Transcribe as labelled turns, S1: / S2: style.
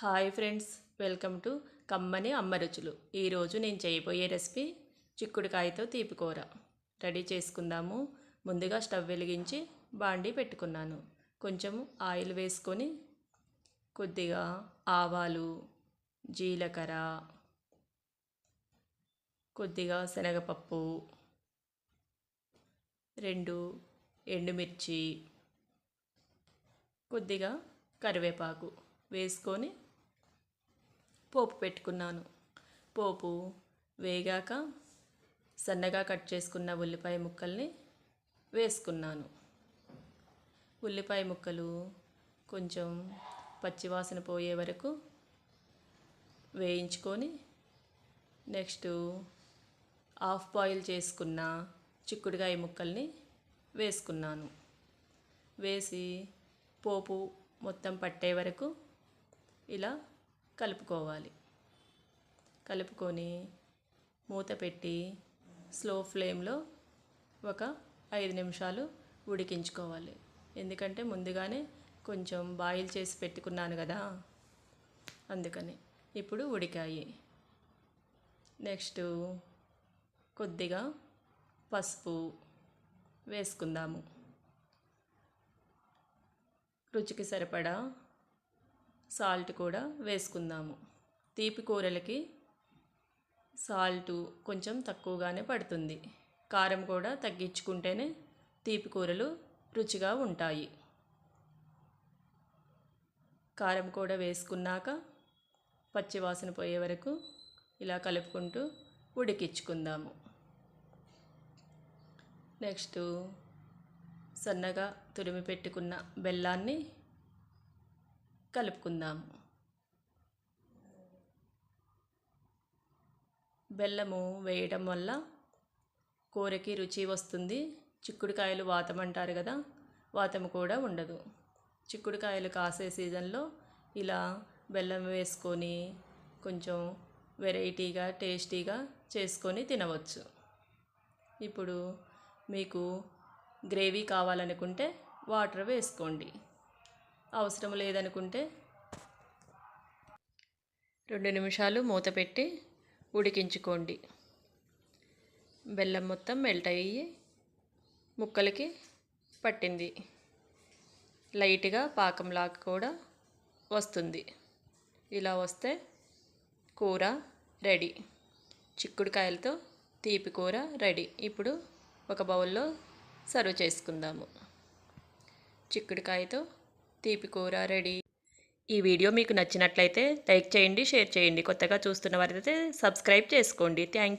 S1: Hi friends welcome to కమ్మని అమ్మ రుచులు. ఈరోజు నేను చేయబోయే రెసిపీ చిక్కుడుకాయతో తీపికూర రెడీ చేసుకుందాము. ముందుగా స్టవ్ వెలిగించి బాండీ పెట్టుకున్నాను. కొంచెం ఆయిల్ వేసుకొని కొద్దిగా ఆవాలు జీలకర్ర కొద్దిగా శనగపప్పు రెండు ఎండుమిర్చి కొద్దిగా కరివేపాకు వేసుకొని పోపు పెట్టుకున్నాను. పోపు వేగాక సన్నగా కట్ చేసుకున్న ఉల్లిపాయ ముక్కల్ని వేసుకున్నాను. ఉల్లిపాయ ముక్కలు కొంచెం పచ్చివాసన పోయే వరకు వేయించుకొని నెక్స్ట్ హాఫ్ బాయిల్ చేసుకున్న చిక్కుడుకాయ ముక్కల్ని వేసుకున్నాను. వేసి పోపు మొత్తం పట్టే వరకు ఇలా కలుపుకోవాలి. కలుపుకొని మూత పెట్టి స్లో ఫ్లేమ్లో ఒక ఐదు నిమిషాలు ఉడికించుకోవాలి. ఎందుకంటే ముందుగానే కొంచెం బాయిల్ చేసి పెట్టుకున్నాను కదా అందుకని ఇప్పుడు ఉడికాయి. నెక్స్ట్ కొద్దిగా పసుపు వేసుకుందాము. రుచికి సరిపడా సాల్ట్ కూడా వేసుకుందాము. తీపి కూరలకి సాల్ట్ కొంచెం తక్కువగానే పడుతుంది. కారం కూడా తగ్గించుకుంటేనే తీపి కూరలు రుచిగా ఉంటాయి. కారం కూడా వేసుకున్నాక పచ్చివాసన పోయే వరకు ఇలా కలుపుకుంటూ ఉడికించుకుందాము. నెక్స్ట్ సన్నగా తురిమి పెట్టుకున్న బెల్లాన్ని కలుపుకుందాము బెల్లము వేయడం వల్ల కూరకి రుచి వస్తుంది. చిక్కుడుకాయలు వాతం అంటారు కదా వాతం కూడా ఉండదు. చిక్కుడుకాయలు కాసే సీజన్లో ఇలా బెల్లం వేసుకొని కొంచెం వెరైటీగా టేస్టీగా చేసుకొని తినవచ్చు. ఇప్పుడు మీకు గ్రేవీ కావాలనుకుంటే వాటర్ వేసుకోండి. అవసరం లేదనుకుంటే రెండు నిమిషాలు మూత పెట్టి ఉడికించుకోండి. బెల్లం మొత్తం మెల్ట్ అయ్యి ముక్కలకి పట్టింది. లైట్గా పాకంలాగా కూడా వస్తుంది. ఇలా వస్తే కూర రెడీ చిక్కుడుకాయలతో తీపి కూర రెడీ ఇప్పుడు ఒక బౌల్లో సర్వ్ చేసుకుందాము. చిక్కుడుకాయతో తీపి కూర రెడీ. ఈ వీడియో మీకు నచ్చినట్లయితే లైక్ చేయండి షేర్ చేయండి. కొత్తగా చూస్తున్న వారైతే సబ్స్క్రైబ్ చేసుకోండి. థ్యాంక్